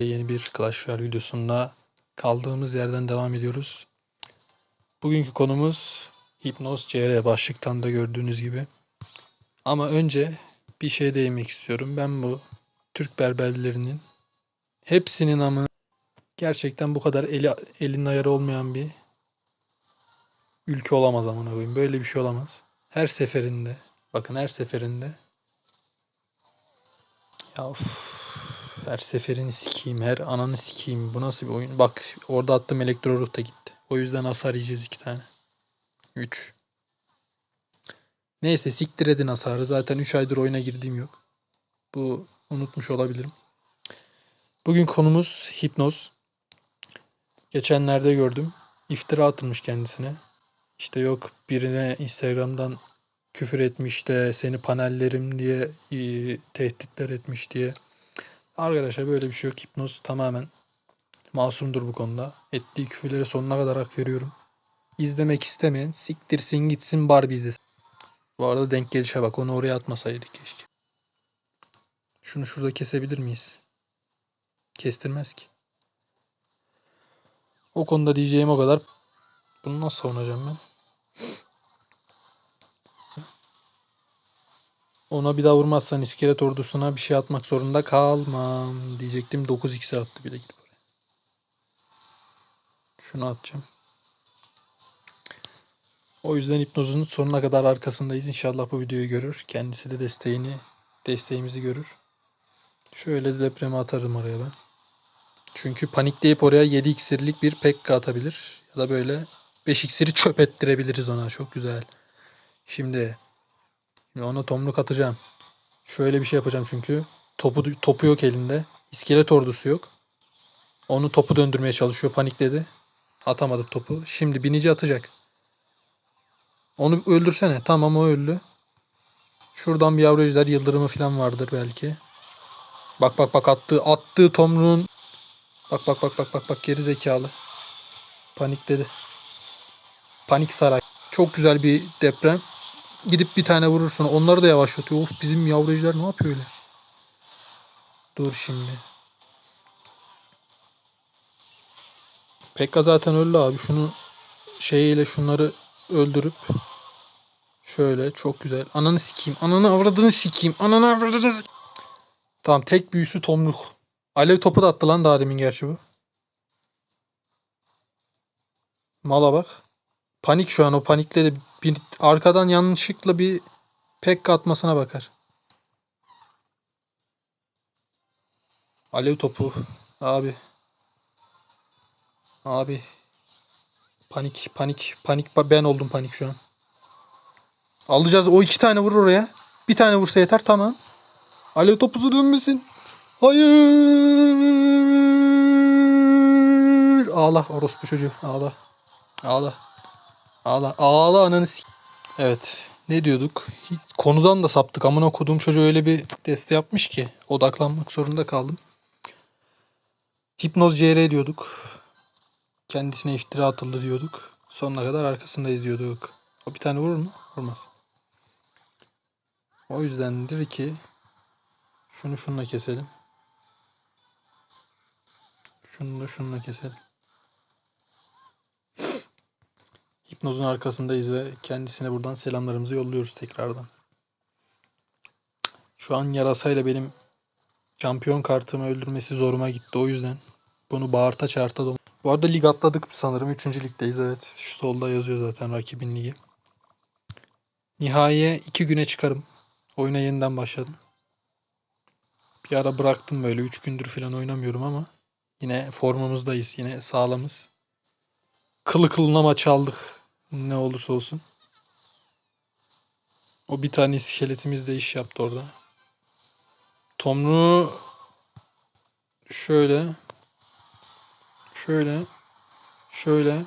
Yeni bir Clash Royale videosunda kaldığımız yerden devam ediyoruz. Bugünkü konumuz Hipnoz CR başlıktan da gördüğünüz gibi. Ama önce bir şey değinmek istiyorum. Ben bu Türk berberlerinin hepsinin ama gerçekten bu kadar eli, elinin ayarı olmayan bir ülke olamaz amına koyayım. Böyle bir şey olamaz. Her seferinde bakın her seferinde ya of, her seferini sikeyim, her ananı sikeyim. Bu nasıl bir oyun? Bak orada attığım elektro da gitti. O yüzden hasar yiyeceğiz iki tane. 3. Neyse siktir edin hasarı. Zaten 3 aydır oyuna girdiğim yok. Bu unutmuş olabilirim. Bugün konumuz hipnoz. Geçenlerde gördüm. İftira atılmış kendisine. İşte yok birine Instagram'dan küfür etmiş de seni panellerim diye tehditler etmiş diye. Arkadaşlar böyle bir şey yok. Hipnoz tamamen masumdur bu konuda. Ettiği küfürlere sonuna kadar hak veriyorum. İzlemek istemeyen siktirsin gitsin Barbie izlesin. Bu arada denk gelişe bak onu oraya atmasaydık keşke. Şunu şurada kesebilir miyiz? Kestirmez ki. O konuda diyeceğim o kadar. Bunu nasıl savunacağım ben? Ona bir daha vurmazsan iskelet ordusuna bir şey atmak zorunda kalmam diyecektim. 9 iksir attı bile gidip oraya. Şunu atacağım. O yüzden hipnozun sonuna kadar arkasındayız. İnşallah bu videoyu görür. Kendisi de desteğini, desteğimizi görür. Şöyle de depremi atarım oraya ben. Çünkü panikleyip oraya 7 iksirlik bir pekka atabilir. Ya da böyle 5 iksiri çöp ettirebiliriz ona. Çok güzel. Şimdi ona tomruk atacağım. Şöyle bir şey yapacağım çünkü. Topu topu yok elinde. İskelet ordusu yok. Onu topu döndürmeye çalışıyor. Panikledi. Atamadı topu. Şimdi binici atacak. Onu öldürsene. Tamam o öldü. Şuradan bir yavru ejder yıldırımı falan vardır belki. Bak bak bak attığı attığı tomruğun Bak bak bak bak bak bak geri zekalı. Panikledi. Panik saray. Çok güzel bir deprem gidip bir tane vurursun. Onları da yavaşlatıyor. Of bizim yavrucular ne yapıyor öyle? Dur şimdi. Pekka zaten öldü abi. Şunu şeyiyle şunları öldürüp şöyle çok güzel. Ananı sikeyim. Ananı avradını sikeyim. Ananı avradını. Tamam tek büyüsü tomruk. Alev topu da attı lan daha demin gerçi bu. Mala bak. Panik şu an o panikledi. Bir, arkadan yanlışlıkla bir pek atmasına bakar. Alev topu. Abi. Abi. Panik, panik, panik. Ben oldum panik şu an. Alacağız. O iki tane vurur oraya. Bir tane vursa yeter. Tamam. Alev topusu dönmesin. Hayır. Ağla orospu çocuğu. Ağla. Ağla. Ağla. Ağla ananı s- Evet. Ne diyorduk? Hiç, konudan da saptık. Amına koduğum çocuğu öyle bir deste yapmış ki odaklanmak zorunda kaldım. Hipnoz CR diyorduk. Kendisine iftira atıldı diyorduk. Sonuna kadar arkasında diyorduk. O bir tane vurur mu? Vurmaz. O yüzdendir ki şunu şununla keselim. Şunu da şununla keselim. Hipnozun arkasındayız ve kendisine buradan selamlarımızı yolluyoruz tekrardan. Şu an yarasayla benim şampiyon kartımı öldürmesi zoruma gitti. O yüzden bunu bağırta çağırta dom. Bu arada lig atladık sanırım. Üçüncü ligdeyiz evet. Şu solda yazıyor zaten rakibin ligi. Nihaiye iki güne çıkarım. Oyuna yeniden başladım. Bir ara bıraktım böyle. Üç gündür falan oynamıyorum ama yine formumuzdayız. Yine sağlamız. Kılı kılına maç aldık. Ne olursa olsun. O bir tane iskeletimiz de iş yaptı orada. Tomru şöyle şöyle şöyle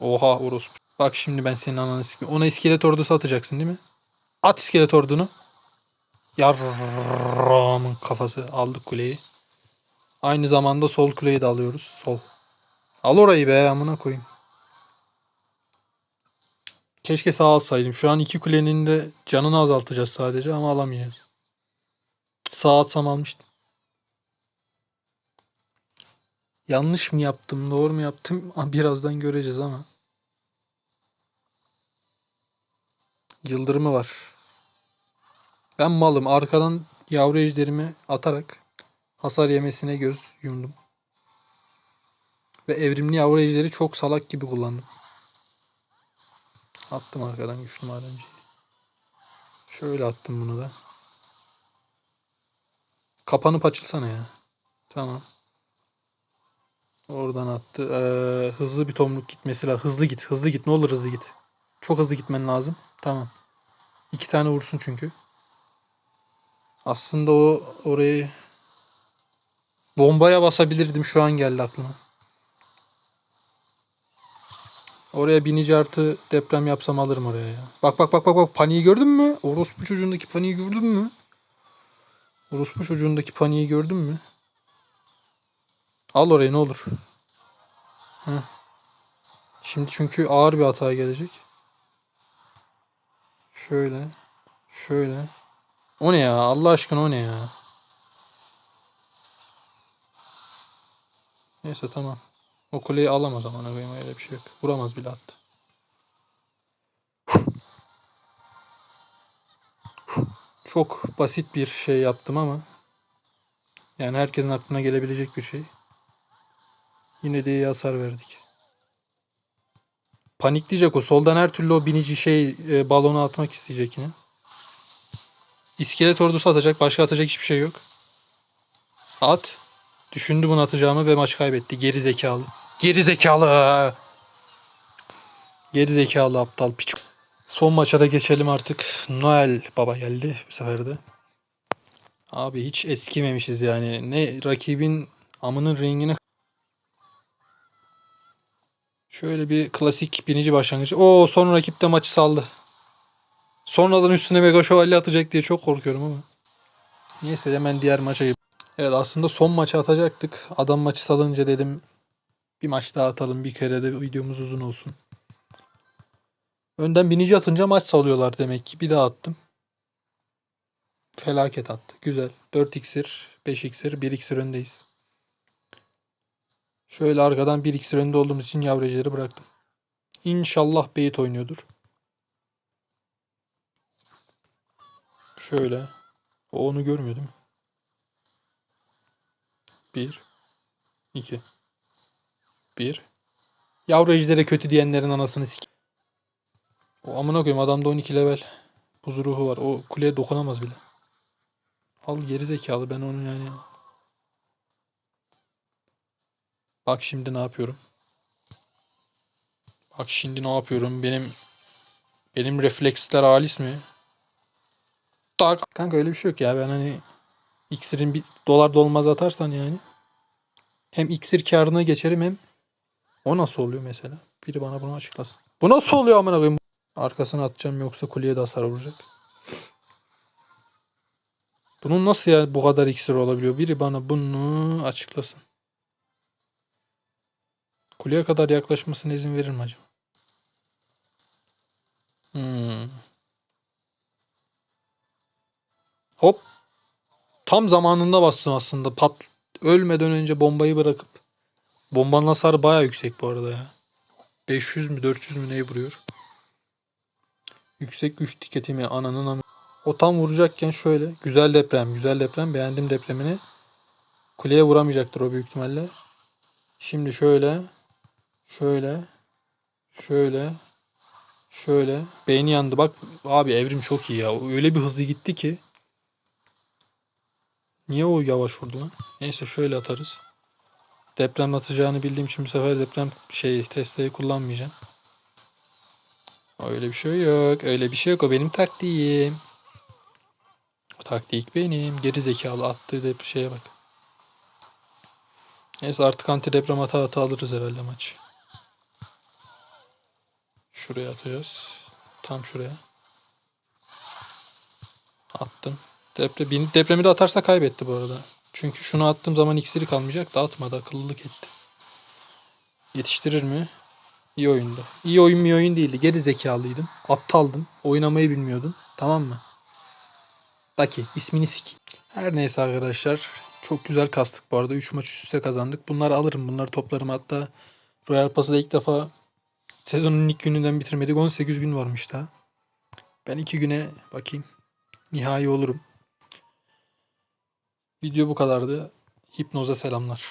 Oha orospu. Bak şimdi ben senin ananı sikeyim. Ona iskelet ordusu atacaksın değil mi? At iskelet ordunu. Yarramın kafası. Aldık kuleyi. Aynı zamanda sol kuleyi de alıyoruz. Sol. Al orayı be amına koyayım. Keşke sağ alsaydım. Şu an iki kulenin de canını azaltacağız sadece ama alamayacağız. Sağ atsam almıştım. Yanlış mı yaptım, doğru mu yaptım Ah, birazdan göreceğiz ama. Yıldırımı var. Ben malım. Arkadan yavru ejderimi atarak hasar yemesine göz yumdum. Ve evrimli yavru ejderi çok salak gibi kullandım. Attım arkadan güçlü madenciyi. Şöyle attım bunu da. Kapanıp açılsana ya. Tamam. Oradan attı. Ee, hızlı bir tomruk gitmesi lazım. Hızlı git. Hızlı git. Ne olur hızlı git. Çok hızlı gitmen lazım. Tamam. İki tane vursun çünkü. Aslında o orayı bombaya basabilirdim. Şu an geldi aklıma. Oraya binici artı deprem yapsam alırım oraya ya. Bak bak bak bak bak paniği gördün mü? Orospu çocuğundaki paniği gördün mü? Orospu çocuğundaki paniği gördün mü? Al orayı ne olur. Heh. Şimdi çünkü ağır bir hata gelecek. Şöyle. Şöyle. O ne ya? Allah aşkına o ne ya? Neyse tamam. O kuleyi alamaz ama öyle bir şey yok. Vuramaz bile hatta. Çok basit bir şey yaptım ama yani herkesin aklına gelebilecek bir şey. Yine de iyi hasar verdik. Panikleyecek o. Soldan her türlü o binici şey e, balonu atmak isteyecek yine. İskelet ordusu atacak. Başka atacak hiçbir şey yok. At. Düşündü bunu atacağımı ve maç kaybetti. Geri zekalı. Geri zekalı. Geri zekalı aptal piç. Son maça da geçelim artık. Noel Baba geldi bu sefer de. Abi hiç eskimemişiz yani. Ne rakibin amının rengine Şöyle bir klasik binici başlangıcı. Oo son rakip de maçı saldı. Sonradan üstüne Mega Şövalye atacak diye çok korkuyorum ama. Neyse hemen diğer maça Evet aslında son maçı atacaktık. Adam maçı salınca dedim bir maç daha atalım. Bir kere de videomuz uzun olsun. Önden binici atınca maç salıyorlar demek ki. Bir daha attım. Felaket attı. Güzel. 4 iksir, 5 iksir, 1 iksir öndeyiz. Şöyle arkadan 1 iksir önde olduğumuz için yavrucuları bıraktım. İnşallah beyit oynuyordur. Şöyle. O onu görmüyor değil mi? 1 2 1 Yavru ejdere kötü diyenlerin anasını sik. O amına koyayım adamda 12 level buz ruhu var. O kuleye dokunamaz bile. Al geri zekalı ben onu yani. Bak şimdi ne yapıyorum. Bak şimdi ne yapıyorum. Benim benim refleksler halis mi? Tak. Kanka öyle bir şey yok ya. Ben hani iksirin bir dolar dolmaz atarsan yani. Hem iksir karına geçerim hem o nasıl oluyor mesela? Biri bana bunu açıklasın. Bu nasıl oluyor amına koyayım? Arkasına atacağım yoksa kuleye de hasar vuracak. Bunun nasıl ya bu kadar iksir olabiliyor? Biri bana bunu açıklasın. Kuleye kadar yaklaşmasına izin verir mi acaba? Hmm. Hop. Tam zamanında bastın aslında. Pat ölmeden önce bombayı bırakıp bombanın hasarı baya yüksek bu arada ya. 500 mü 400 mü neyi vuruyor? Yüksek güç tüketimi ananın amı. O tam vuracakken şöyle güzel deprem güzel deprem beğendim depremini. Kuleye vuramayacaktır o büyük ihtimalle. Şimdi şöyle şöyle şöyle şöyle beyni yandı bak abi evrim çok iyi ya öyle bir hızlı gitti ki Niye o yavaş vurdu lan? Neyse şöyle atarız. Deprem atacağını bildiğim için bu sefer deprem şey testeyi kullanmayacağım. Öyle bir şey yok. Öyle bir şey yok. O benim taktiğim. O taktik benim. Geri zekalı attığı da bir şeye bak. Neyse artık anti deprem hata hata alırız herhalde maç. Şuraya atacağız. Tam şuraya. Attım. Depre, depremi de atarsa kaybetti bu arada. Çünkü şunu attığım zaman iksiri kalmayacak da atmadı akıllılık etti. Yetiştirir mi? İyi oyundu. İyi oyun bir oyun değildi. Geri zekalıydım. Aptaldım. Oynamayı bilmiyordun. Tamam mı? Daki ismini sik. Her neyse arkadaşlar. Çok güzel kastık bu arada. 3 maç üst üste kazandık. Bunları alırım. Bunları toplarım. Hatta Royal Pass'ı ilk defa sezonun ilk gününden bitirmedik. 18 gün varmış daha. Ben 2 güne bakayım. Nihai olurum. Video bu kadardı. Hipnoza selamlar.